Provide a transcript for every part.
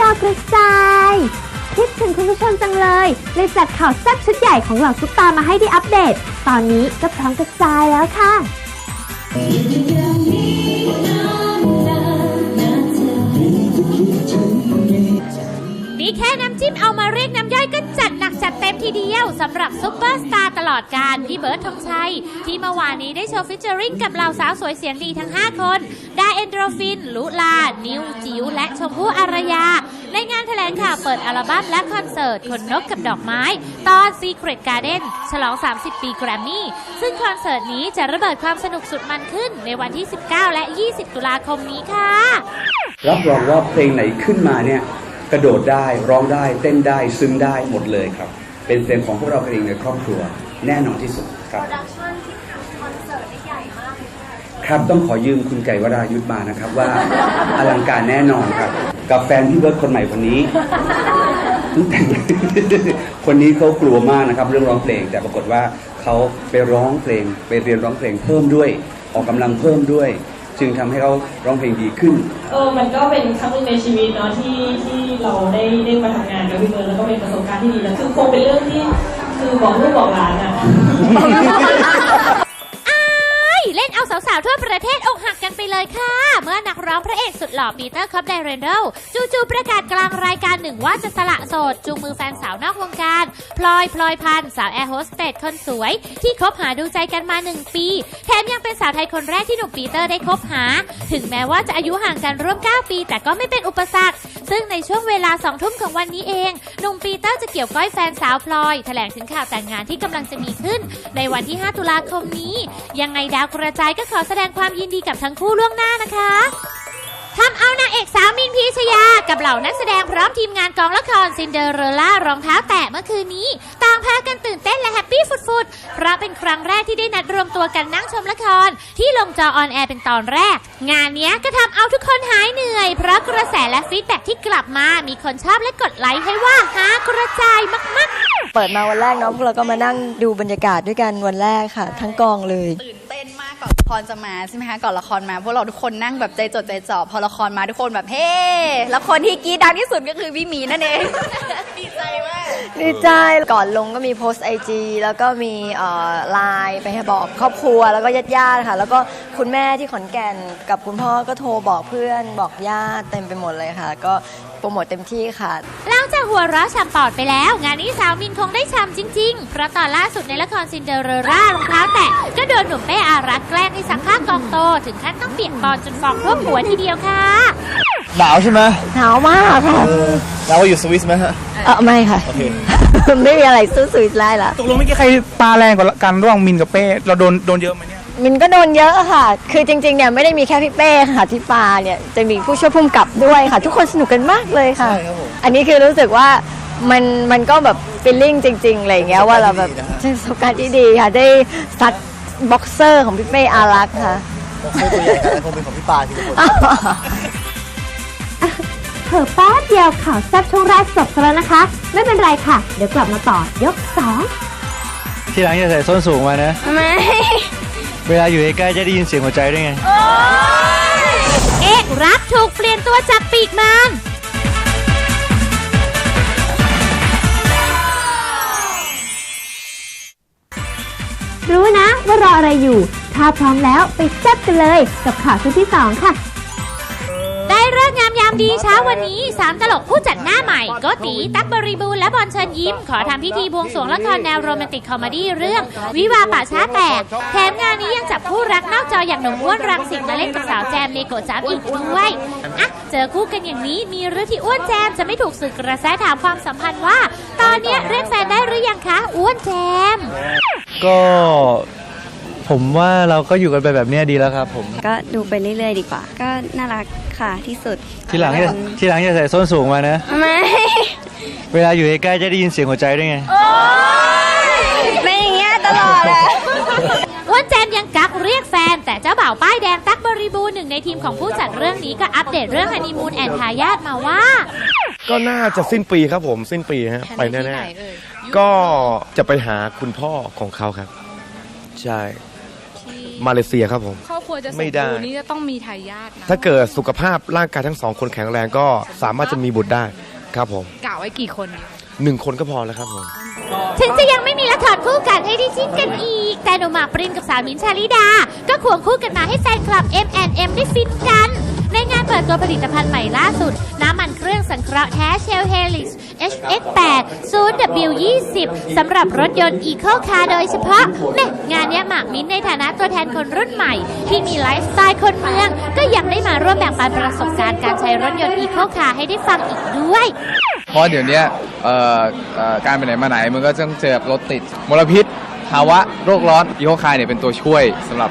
ดาวกระจายคิดถึงคุณผู้ชมจังเลย เลยจัดข่าวแซ่บชุดใหญ่ของเหล่าซุปตามาให้ได้อัปเดต ตอนนี้ก็พร้อมกระจายแล้วค่ะมีแค่น้ำจิ้มเอามาเรียกน้ำย่อยก็จัดหนักจัดเต็มทีเดียวสำหรับซุปเปอร์สตาร์ตลอดการพี่เบิร์ดธงชัย ที่เมื่อวานนี้ได้โชว์ฟิชเจอริงกับเหล่าสาวสวยเสียงดีทั้ง 5 คน ดาเอนโดรฟิน ลุลา นิวจิ๋วและชมพู่อารยา งานแถลงข่าวเปิดอัลบั้มและคอนเสิร์ต คนนกกับดอกไม้ ตอน Secret Garden ฉลอง 30 ปีแกรมมี่ ซึ่งคอนเสิร์ตนี้จะระเบิดความสนุกสุดมันขึ้นในวันที่ 19 และ 20 ตุลาคมนี้ค่ะ รับรองว่าเพลงไหนขึ้นมาเนี่ยกระโดดได้ร้องได้เต้นได้ซึ้งได้หมดเลยครับ เป็นเพลงของพวกเราเองในครอบครัวแน่นอนที่สุดครับ ครับต้องขอยืมคุณไก่วรายุทธมานะครับว่าอลังการแน่นอนครับ กับแฟนพี่เบิร์ดคนใหม่คนนี้แต่งคนนี้เขากลัวมากนะครับ เรื่องร้องเพลง แต่ปรากฏว่าเขาไปร้องเพลง ไปเรียนร้องเพลงเพิ่มด้วย ออกกำลังเพิ่มด้วย จึงทำให้เขาร้องเพลงดีขึ้นเออมันก็เป็นครั้งหนึ่งในชีวิตเนาะที่ที่เราได้ได้มาทำงานกับพี่เบิร์ดแล้วก็เป็นประสบการณ์ที่ดีแล้วคือคงเป็นเรื่องที่คือบอกลูกบอกหลานอะเล่นเอาวทั่วประเทศอกหักกันไปเลยค่ะ เมื่อนักร้องพระเอกสุดหล่อปีเตอร์คอปไดเรนเดลจู่ๆประกาศกลางรายการหนึ่งว่าจะสละโสด จูงมือแฟนสาวนอกวงการ พลอยพลอยพันสาวแอร์โฮสเตสคนสวย ที่คบหาดูใจกันมา1ปี แถมยังเป็นสาวไทยคนแรกที่หนุ่มปีเตอร์ได้คบหา ถึงแม้ว่าจะอายุห่างกันร่วม 9 ปี แต่ก็ไม่เป็นอุปสรรค ซึ่งในช่วงเวลา2ทุ่มของวันนี้เองหนุ่มปีเตอร์จะเกี่ยวก้อยแฟนสาวพลอยแถลงถึงข่าวแต่งงานที่กำลังจะมีขึ้น ในวันที่ 5 ตุลาคมนี้ ยังไงดาวกระจายก็ขอแสดงความยินดีกับทั้งคู่ล่วงหน้านะคะทำเอานางเอกสาวมินพีชยา กับเหล่านักแสดงพร้อมทีมงานกองละครซินเดอเรลล่ารองเท้าแตะเมื่อคืนนี้ ต่างพากันตื่นเต้นและแฮปปี้ฟุดๆ เพราะเป็นครั้งแรกที่ได้นัดรวมตัวกันนั่งชมละคร ที่ลงจอออนแอร์เป็นตอนแรก งานนี้ก็ทำเอาทุกคนหายเหนื่อย เพราะกระแสและฟีดแบ็กที่กลับมา มีคนชอบและกดไลค์ให้ว่าหากระจายมากๆ เปิดมาวันแรกเนาะพวกเราก็มานั่งดูบรรยากาศด้วยกันวันแรกค่ะ ทั้งกองเลย ตื่นเต้นมากก่อนละครจะมาใช่ไหมคะก่อนละครมาพวกเราทุกคนนั่งแบบใจจดใจจ่อพอละครมาทุกคนแบบเฮ้แล้วคนที่กรีดดังที่สุดก็คือพี่หมีนั่นเองดีใจมาก ดีใจก่อนลงก็มีโพสต์ไอจีแล้วก็มีไลน์ไปบอกครอบครัวแล้วก็ญาติญาติๆค่ะ แล้วก็คุณแม่ที่ขอนแก่นกับคุณพ่อก็โทรบอกเพื่อนบอกญาติเต็มไปหมดเลยค่ะ ก็โปรโมทเต็มที่ค่ะหลังจากหัวเราะฉ่ำปอดไปแล้ว งานนี้สาวมินคงได้ฉ่ำจริงๆ เพราะตอนล่าสุดในละครซินเดอเรลล่ารองเท้าแตะก็โดนหนุ่มเป้อารักแกล้งให้ซักผ้ากองโต ถึงขั้นต้องเปียกปอนจนฟองท่วมหัวทีเดียวค่ะ หนาวใช่ไหมหนาวมากค่ะหนาวกว่าอยู่สวิสไหมฮะ เออไม่ค่ะ โอเค ไม่มีอะไรสู้สวิสได้ละตกลงเมื่อกี้ใครปลาแรงกว่ากันระหว่างมินกับเป้เราโดนโดนเยอะไหมเนี่ยมินก็โดนเยอะค่ะ คือจริงๆเนี่ยไม่ได้มีแค่พี่เป้ค่ะที่ปาเนี่ยจะมีผู้ช่วยพุ่มกับด้วยค่ะ ทุกคนสนุกกันมากเลยค่ะ ใช่ครับผม อันนี้คือรู้สึกว่ามันมันก็แบบฟีลลิ่งจริงๆอะไรอย่างเงี้ยว่าเราแบบใช่ประสบการณ์ที่ดีค่ะได้ซัดบ็อกเซอร์ของพี่เป้อารักษ์ค่ะใครตัวใหญ่กันคงเป็นของพี่ปาทีละคน เผลอแป๊บเดียวข่าวแซ่บช่วงแรกจบซะแล้วนะคะ ไม่เป็นไรค่ะ เดี๋ยวกลับมาต่อยกสองทีหลังอย่าใส่ส้นสูงมานะ ไม่ เวลาอยู่ใกล้ๆจะได้ยินเสียงหัวใจด้วยไง เอกรักถูกเปลี่ยนตัวจากปีกมันรู้นะว่ารออะไรอยู่ ถ้าพร้อมแล้วไปแซ่บกันเลย กับข่าวช่วงที่สองค่ะได้ เลิกงามยามดีเช้าวันนี้สามตลกผู้จัดหน้าใหม่โกตีตั๊กบริบูรณ์และบอลเชิญยิ้ม ขอทำพิธีบวงสรวงละครแนวโรแมนติกคอมดี้เรื่อง วิวาป่าช้าแตกแถมงานนี้ยังจับคู่รักนอกจออย่างหนุ่มอ้วนรังสิตมาเล่นกับสาวแจมในโกจับอีกด้วยอะเจอคู่กันอย่างนี้มีหรือที่อ้วนแจมจะไม่ถูกสื่อกระแสถามความสัมพันธ์ว่า ตอนเนี้ยเรียกแฟนได้หรือยังคะ อ้วนแจม ก็ ผมว่าเราก็อยู่กันไปแบบเนี้ยดีแล้วครับผม ก็ดูไปเรื่อยๆดีกว่า ก็น่ารักค่ะที่สุดทีหลังอย่าทีหลังอย่าใส่ส้นสูงมานะ ไม่ เวลาอยู่ใกล้ๆจะได้ยินเสียงหัวใจด้วยไงไม่อย่างเงี้ยตลอดเลยอ้วนแจมยังกักเรียกแฟน แต่เจ้าบ่าวป้ายแดงตั๊กบริบูรณ์หนึ่งในทีมของผู้จัดเรื่องนี้ก็อัปเดตเรื่องฮันนีมูนแอนทายาทมาว่า ก็น่าจะสิ้นปีครับผมสิ้นปีฮะไปแน่ๆก็จะไปหาคุณพ่อของเขาครับ ใช่ที่ มาเลเซียครับผม ครอบครัวจะสมไม่ได้ บูรณ์นี่จะต้องมีทายาทนะถ้าเกิดสุขภาพร่างกายทั้งสองคนแข็งแรงก็สามารถจะมีบุตรได้ครับผมกะไว้กี่คนหนึ่งคนก็พอแล้วครับผม ถึงจะยังไม่มีละครคู่กันให้ได้ชินกันอีก แต่หนุ่มหมากปรินกับสาวมิ้นท์ชาลิดา ก็ควงคู่กันมาให้แฟนคลับ M&M ได้ฟินกัน ในงานเปิดตัวผลิตภัณฑ์ใหม่ล่าสุด น้ำมันเครื่องสังเคราะห์แท้เชลเฮลิส HX8 0W20 สำหรับรถยนต์ Eco Car โดยเฉพาะแม่งานเนี้ยหมากมิ้นในฐานะตัวแทนคนรุ่นใหม่ ที่มีไลฟ์สไตล์คนเมือง ก็ยังได้มาร่วมแบ่งปันประสบการณ์การใช้รถยนต์ Eco Car ให้ได้ฟังอีกด้วย เพราะเดี๋ยวนี้เอ่อการไปไหนมาไหนมันก็ต้องเจอรถติดมลพิษภาวะโรคร้อนอีโคคายเนี่ยเป็นตัวช่วยสำหรับ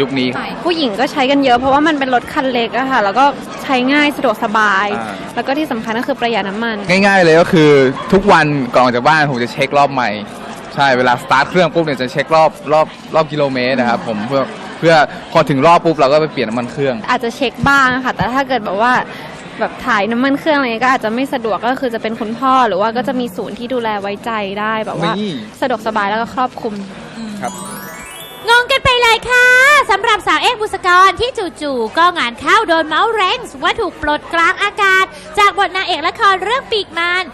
ยุคนี้ผู้หญิงก็ใช้กันเยอะเพราะว่ามันเป็นรถคันเล็กอะค่ะ แล้วก็ใช้ง่ายสะดวกสบาย อ่า แล้วก็ที่สำคัญก็คือประหยัดน้ำมัน ง่ายๆเลยก็คือทุกวันก่อนออกจากบ้านผมจะเช็ครอบใหม่ ใช่เวลาสตาร์ทเครื่องปุ๊บเนี่ยจะเช็ครอบรอบรอบกิโลเมตรนะครับผมเพื่อเพื่อพอถึงรอบปุ๊บเราก็ไปเปลี่ยนน้ำมันเครื่อง อาจจะเช็คบ้างค่ะ แต่ถ้าเกิดแบบว่าแบบถ่ายน้ำมันเครื่องอะไรเงี้ยก็อาจจะไม่สะดวกก็คือจะเป็นคุณพ่อหรือว่าก็จะมีศูนย์ที่ดูแลไว้ใจได้แบบว่า นี่ สะดวกสบายแล้วก็ครอบคลุม ครับงงกันไป เลยค่ะสำหรับสาวเอกบุษกรที่จู่ๆก็งานเข้าโดนเมาส์แรงว่าถูกปลดกลางอากาศ จากบทนางเอกละครเรื่องปีกมาน